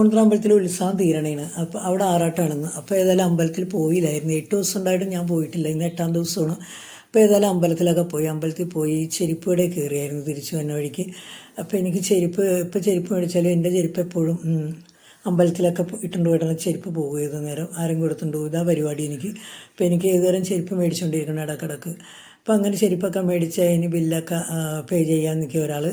തൃപ്പൂണിത്തുറ അമ്പലത്തിൽ ഉത്സവം തീരണേണ് അപ്പോൾ അവിടെ ആറാട്ടാണെന്ന്. അപ്പോൾ ഏതായാലും അമ്പലത്തിൽ പോയില്ലായിരുന്നു. എട്ട് ദിവസം ഉണ്ടായിട്ടും ഞാൻ പോയിട്ടില്ല. ഇന്ന് എട്ടാം ദിവസമാണ്. അപ്പോൾ ഏതായാലും അമ്പലത്തിലൊക്കെ പോയി. അമ്പലത്തിൽ പോയി ചെരുപ്പ് കടയിൽ കയറിയായിരുന്നു തിരിച്ചു വന്ന വഴിക്ക്. അപ്പോൾ എനിക്ക് ചെരുപ്പ് ഇപ്പോൾ ചെരുപ്പ് മേടിച്ചാലും എന്റെ ചെരുപ്പ് എപ്പോഴും അമ്പലത്തിലൊക്കെ ഇട്ടുകൊണ്ട് പോയിട്ടാണ് ചെരുപ്പ് പോകുന്നത് നേരം. ആരും കൊടുത്തുകൊണ്ട് ഇതാ പരിപാടി എനിക്ക്. അപ്പോൾ എനിക്ക് ഏതുതരം ചെരുപ്പ് മേടിച്ചുകൊണ്ടിരിക്കണം ഇടക്കിടക്ക്. അപ്പോൾ അങ്ങനെ ചെരുപ്പൊക്കെ മേടിച്ച് അതിന് ബില്ലൊക്കെ പേ ചെയ്യാൻ നിൽക്കിയ ഒരാൾ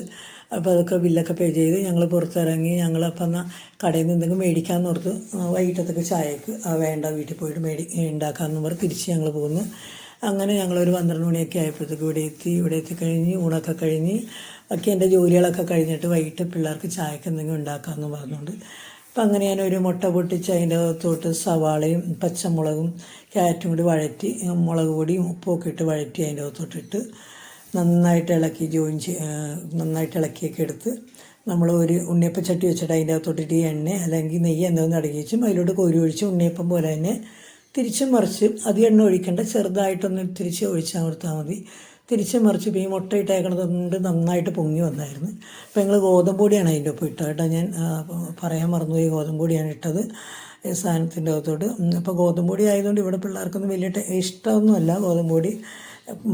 അപ്പോൾ അതൊക്കെ ബില്ലൊക്കെ പേ ചെയ്ത് ഞങ്ങൾ പുറത്തിറങ്ങി ഞങ്ങൾ അപ്പം എന്നാൽ കടയിൽ നിന്ന് എന്തെങ്കിലും മേടിക്കാമെന്ന് ഓർത്ത് വൈകിട്ടത്തേക്ക് ചായക്ക് വേണ്ട വീട്ടിൽ പോയിട്ട് മേടി ഉണ്ടാക്കാമെന്ന് പറഞ്ഞ് തിരിച്ച് ഞങ്ങൾ പോകുന്നു അങ്ങനെ ഞങ്ങളൊരു പന്ത്രണ്ട് മണിയൊക്കെ ആയപ്പോഴത്തേക്ക് ഇവിടെ എത്തി ഇവിടെ എത്തിക്കഴിഞ്ഞ് ഊണൊക്കെ കഴിഞ്ഞ് ബാക്കി എന്റെ ജോലികളൊക്കെ കഴിഞ്ഞിട്ട് വൈകിട്ട് പിള്ളേർക്ക് ചായക്ക് എന്തെങ്കിലും ഉണ്ടാക്കാമെന്ന് പറഞ്ഞുകൊണ്ട്. അപ്പം അങ്ങനെ ഞാൻ ഒരു മുട്ട പൊട്ടിച്ച് അതിന്റെ അകത്തോട്ട് സവാളയും പച്ചമുളകും ക്യാരറ്റും കൂടി വഴറ്റി മുളക് പൊടിയും ഉപ്പൊക്കെ ഇട്ട് വഴറ്റി അതിന്റെ അകത്തോട്ടിട്ട് നന്നായിട്ട് ഇളക്കി ജോയിൻ നന്നായിട്ട് ഇളക്കിയൊക്കെ എടുത്ത് നമ്മൾ ഒരു ഉണ്ണിയപ്പം ചട്ടി വെച്ചിട്ട് അതിന്റെ അകത്തോട്ടിട്ട് എണ്ണ അല്ലെങ്കിൽ നെയ്യ് എന്തെങ്കിലും അടങ്ങി വെച്ചും അതിലോട്ട് കോരി ഒഴിച്ച് ഉണ്ണിയപ്പം പോലെ തന്നെ തിരിച്ചും മറിച്ച് അധികം എണ്ണ ഒഴിക്കേണ്ട ചെറുതായിട്ടൊന്ന് തിരിച്ച് ഒഴിച്ചാൽ കൊടുത്താൽ മതി. തിരിച്ചും മറിച്ച് ഈ മുട്ട ഇട്ടേക്കണത് കൊണ്ട് നന്നായിട്ട് പൊങ്ങി വന്നായിരുന്നു. അപ്പോൾ ഞങ്ങൾ ഗോതമ്പൊടിയാണ് അതിന്റെ ഒപ്പം ഇട്ടത് കേട്ടോ. ഞാൻ പറയാൻ മറന്നുപോയി ഗോതമ്പൊടിയാണ് ഇട്ടത്. സാധനത്തിന്റെ അകത്തോട്ട്. അപ്പോൾ ഗോതമ്പ് പൊടി ആയതുകൊണ്ട് ഇവിടെ പിള്ളേർക്കൊന്നും വലിയ ഇഷ്ടമൊന്നുമല്ല ഗോതമ്പ് പൊടി.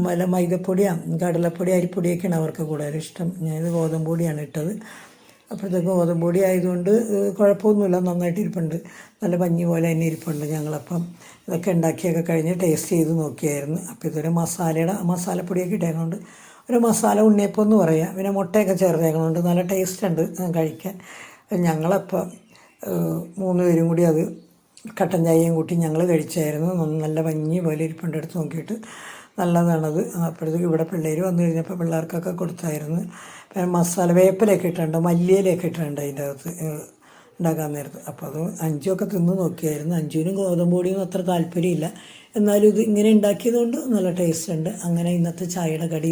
വല്ല മൈദപ്പൊടിയാണ് കടലപ്പൊടി അരിപ്പൊടിയൊക്കെയാണ് അവർക്ക് കൂടുതൽ ഇഷ്ടം. ഞാനിത് ഗോതമ്പ് പൊടിയാണ് ഇട്ടത്. അപ്പോഴത്തേക്ക് ഗോതമ്പ് പൊടി ആയതുകൊണ്ട് കുഴപ്പമൊന്നുമില്ല നന്നായിട്ട് ഇരിപ്പുണ്ട്. നല്ല പഞ്ഞി പോലെ തന്നെ ഇരിപ്പുണ്ട് ഞങ്ങളപ്പം. ഇതൊക്കെ ഉണ്ടാക്കിയൊക്കെ കഴിഞ്ഞ് ടേസ്റ്റ് ചെയ്ത് നോക്കിയായിരുന്നു. അപ്പോൾ ഇതൊരു മസാലയുടെ മസാലപ്പൊടിയൊക്കെ ഇട്ടേക്കുന്നുണ്ട് ഒരു മസാല ഉണ്ണിയപ്പം എന്ന് പറയാം. പിന്നെ മുട്ടയൊക്കെ ചേർത്തേക്കുന്നുണ്ട് നല്ല ടേസ്റ്റ് ഉണ്ട് കഴിക്കാൻ. ഞങ്ങളപ്പം മൂന്ന് പേരും കൂടി അത് കട്ടൻ ചായയും കൂട്ടി ഞങ്ങൾ കഴിച്ചായിരുന്നു. നല്ല പഞ്ഞി പോലെ ഇരിപ്പുണ്ട് എടുത്ത് നോക്കിയിട്ട്. നല്ലതാണത്. അപ്പോഴത്തേക്ക് ഇവിടെ പിള്ളേർ വന്നു കഴിഞ്ഞപ്പോൾ പിള്ളേർക്കൊക്കെ കൊടുത്തായിരുന്നു. പിന്നെ മസാല വേപ്പിലൊക്കെ ഇട്ടിട്ടുണ്ട് മല്ലിയിലൊക്കെ ഇട്ടിട്ടുണ്ട് അതിന്റെ അകത്ത് ഉണ്ടാക്കാൻ നേരത്ത്. അപ്പോൾ അത് അഞ്ചുമൊക്കെ തിന്ന് നോക്കിയായിരുന്നു. അഞ്ചുവിനും ഗോതമ്പ് പൊടിയും അത്ര താല്പര്യമില്ല. എന്നാലും ഇത് ഇങ്ങനെ ഉണ്ടാക്കിയതുകൊണ്ട് നല്ല ടേസ്റ്റ് ഉണ്ട്. അങ്ങനെ ഇന്നത്തെ ചായയുടെ കടി